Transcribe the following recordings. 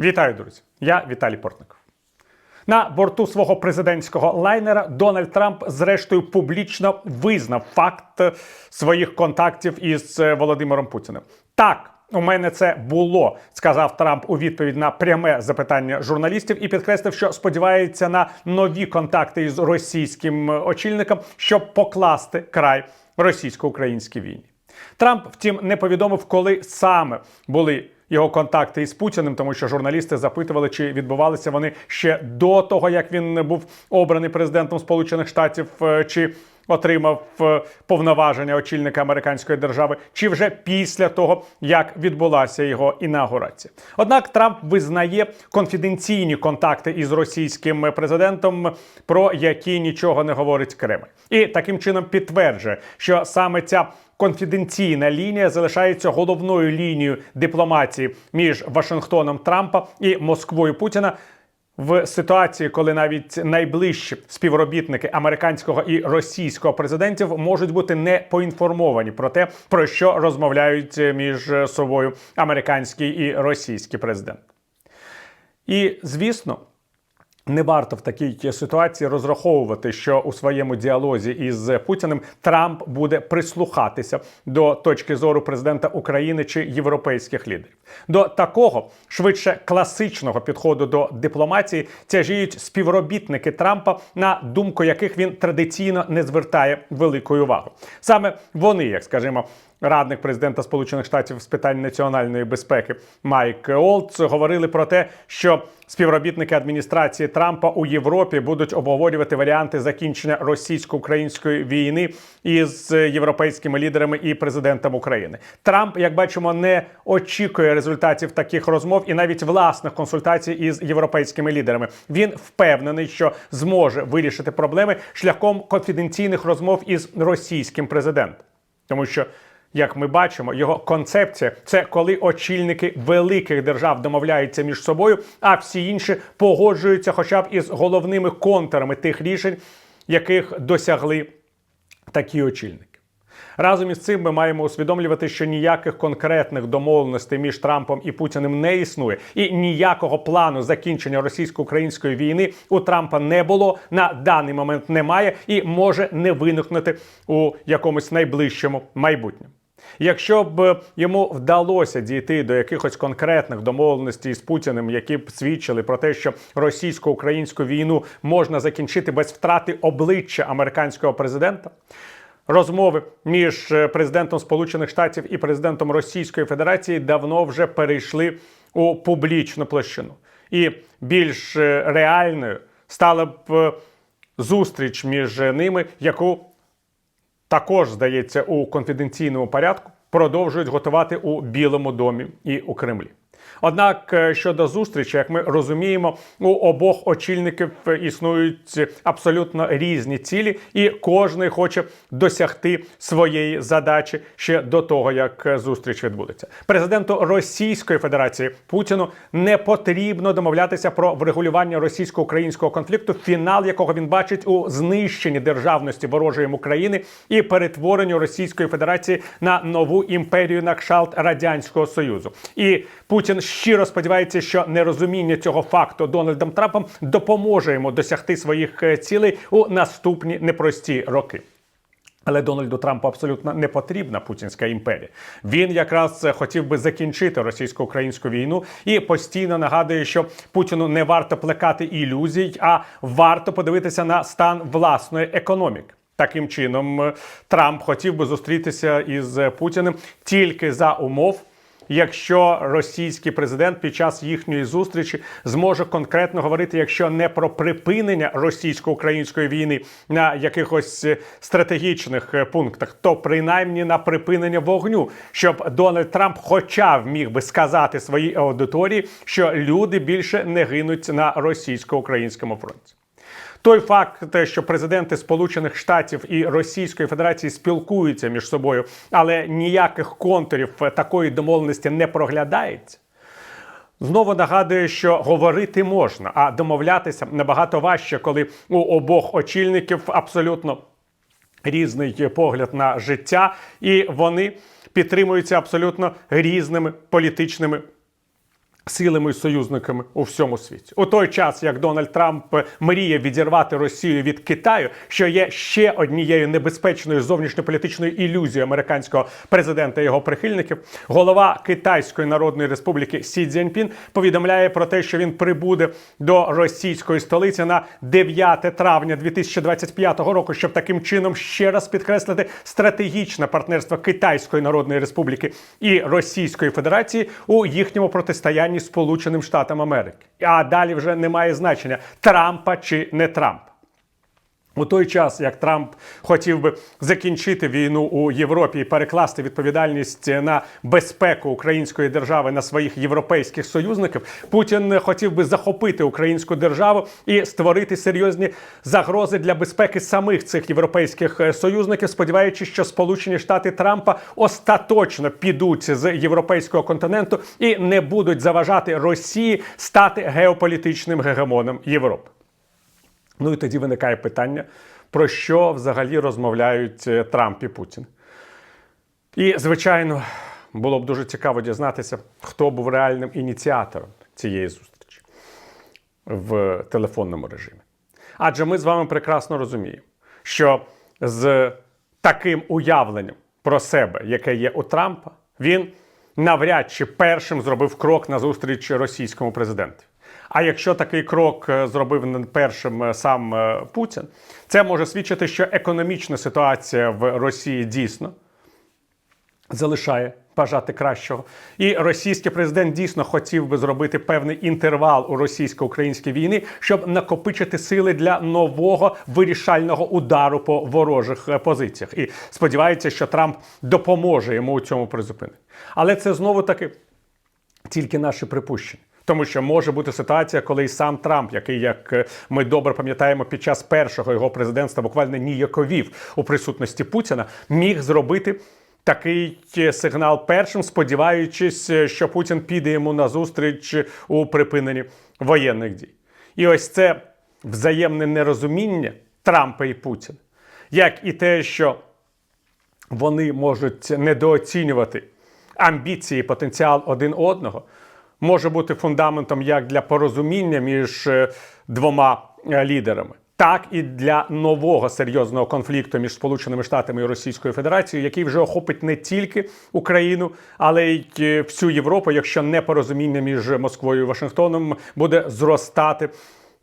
Вітаю, друзі! Я Віталій Портников. На борту свого президентського лайнера Дональд Трамп, зрештою, публічно визнав факт своїх контактів із е, Володимиром Путіним. Так. У мене це було, сказав Трамп у відповідь на пряме запитання журналістів і підкреслив, що сподівається на нові контакти із російським очільником, щоб покласти край російсько-українській війні. Трамп, втім, не повідомив, коли саме були його контакти із Путіним, тому що журналісти запитували, чи відбувалися вони ще до того, як він був обраний президентом Сполучених Штатів, е, чи отримав е, повноваження очільника американської держави, чи вже після того, як відбулася його інаугурація. Однак Трамп визнає конфіденційні контакти із російським президентом, про які нічого не говорить Кремль, і таким чином підтверджує, що саме ця конфіденційна лінія залишається головною лінією дипломатії між Вашингтоном Трампа і Москвою Путіна. В ситуації, коли навіть найближчі співробітники американського і російського президентів можуть бути не поінформовані про те, про що розмовляють між собою американський і російський президент. І звісно. Не варто в такій ситуації розраховувати, що у своєму діалозі із Путіним Трамп буде прислухатися до точки зору президента України чи європейських лідерів. До такого швидше класичного підходу до дипломатії тяжіють співробітники Трампа, на думку яких він традиційно не звертає великої уваги. Саме вони, як скажімо, радник президента Сполучених Штатів з питань національної безпеки Майк Олдс говорили про те, що співробітники адміністрації Трампа у Європі будуть обговорювати варіанти закінчення російсько-української війни із європейськими лідерами і президентом України. Трамп, як бачимо, не очікує результатів таких розмов і навіть власних консультацій із європейськими лідерами. Він впевнений, що зможе вирішити проблеми шляхом конфіденційних розмов із російським президентом, тому що. Як ми бачимо, його концепція це коли очільники великих держав домовляються між собою, а всі інші погоджуються, хоча б із головними контурами тих рішень, яких досягли такі очільники. Разом із цим ми маємо усвідомлювати, що ніяких конкретних домовленостей між Трампом і Путіним не існує, і ніякого плану закінчення російсько-української війни у Трампа не було на даний момент немає і може не виникнути у якомусь найближчому майбутньому. Якщо б йому вдалося дійти до якихось конкретних домовленостей з Путіним, які б свідчили про те, що російсько-українську війну можна закінчити без втрати обличчя американського президента. Розмови між президентом Сполучених Штатів і президентом Російської Федерації давно вже перейшли у публічну площину, і більш реальною стала б зустріч між ними, яку також здається у конфіденційному порядку продовжують готувати у Білому домі і у Кремлі. Однак е, щодо зустрічі, як ми розуміємо, у обох очільників існують абсолютно різні цілі, і кожен хоче досягти своєї задачі ще до того, як зустріч відбудеться. Президенту Російської Федерації Путіну не потрібно домовлятися про врегулювання російсько-українського конфлікту, фінал якого він бачить у знищенні державності ворожої України і перетворенню Російської Федерації на нову імперію на кшалт радянського союзу. І Путін щиро сподівається, що нерозуміння цього факту Дональдом Трампом допоможе йому досягти своїх е, цілей у наступні непрості роки. Але Дональду Трампу абсолютно не потрібна путінська імперія. Він якраз е, хотів би закінчити російсько-українську війну і постійно нагадує, що Путіну не варто плекати ілюзій, а варто подивитися на стан власної економіки. Таким чином, е, Трамп хотів би зустрітися із Путіним тільки за умов якщо російський президент під час їхньої зустрічі зможе конкретно говорити, якщо не про припинення російсько-української війни на якихось е, стратегічних е, пунктах, то принаймні на припинення вогню, щоб Дональд Трамп, хоча б міг би сказати своїй аудиторії, що люди більше не гинуть на російсько-українському фронті. Той факт, що президенти Сполучених Штатів і Російської Федерації спілкуються між собою, але ніяких контурів такої домовленості не проглядається. Знову нагадує, що говорити можна, а домовлятися набагато важче, коли у обох очільників абсолютно різний погляд на життя, і вони підтримуються абсолютно різними політичними силами союзниками у всьому світі. У той час, як Дональд Трамп мріє відірвати Росію від Китаю, що є ще однією небезпечною зовнішньополітичною ілюзією американського президента і його прихильників, голова Китайської Народної Республіки Сі Цзіньпін повідомляє про те, що він прибуде до російської столиці на 9 травня 2025 року, щоб таким чином ще раз підкреслити стратегічне партнерство Китайської Народної Республіки і Російської Федерації у їхньому протистоянні Сполученим Штатам Америки. А далі вже немає значення Трампа чи не Трампа. У той час, як Трамп хотів би закінчити війну у Європі і перекласти відповідальність на безпеку української держави на своїх європейських союзників, Путін хотів би захопити українську державу і створити серйозні загрози для безпеки самих цих європейських е, союзників, сподіваючись, що Сполучені Штати Трампа остаточно підуть з європейського континенту і не будуть заважати Росії стати геополітичним гегемоном Європи. Ну і тоді виникає питання, про що взагалі розмовляють е, Трамп і Путін. І, звичайно, було б дуже цікаво дізнатися, хто був реальним ініціатором цієї зустрічі в телефонному режимі. Адже ми з вами прекрасно розуміємо, що з таким уявленням про себе, яке є у Трампа, він навряд чи першим зробив крок на зустріч російському президенту. А якщо такий крок е, зробив першим е, сам е, Путін, це може свідчити, що економічна ситуація в Росії дійсно залишає бажати кращого. І російський президент дійсно хотів би зробити певний інтервал у російсько-українській війні, щоб накопичити сили для нового вирішального удару по ворожих позиціях. І сподівається, що Трамп допоможе йому у цьому призупиненні. Але це знову таки тільки наші припущення. Тому що може бути ситуація, коли і сам Трамп, який, як е, ми добре пам'ятаємо, під час першого його президентства буквально ніяковів у присутності Путіна, міг зробити такий е, сигнал першим, сподіваючись, е, що Путін піде йому на зустріч у припиненні воєнних дій. І ось це взаємне нерозуміння Трампа і Путіна, як і те, що вони можуть недооцінювати амбіції, і потенціал один одного, може бути фундаментом як для порозуміння між е, двома е, лідерами, так і для нового серйозного конфлікту між Сполученими Штатами і Російською Федерацією, який вже охопить не тільки Україну, але й е, всю Європу, якщо непорозуміння між Москвою і Вашингтоном буде зростати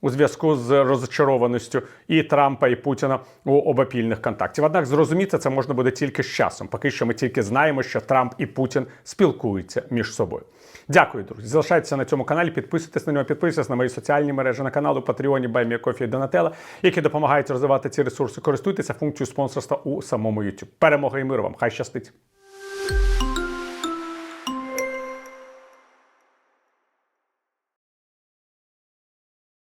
у зв'язку з розчарованістю і Трампа, і Путіна у обопільних контактів. Однак зрозуміти це можна буде тільки з часом. Поки що ми тільки знаємо, що Трамп і Путін спілкуються між собою. Дякую, друзі. Залишайтеся на цьому каналі, підписуйтесь на нього, підписуйтесь на мої соціальні мережі на каналу Патреоні Баймія Кофі і Донателла, які допомагають розвивати ці ресурси. Користуйтеся функцією спонсорства у самому YouTube. Перемоги і миру вам! Хай щастить!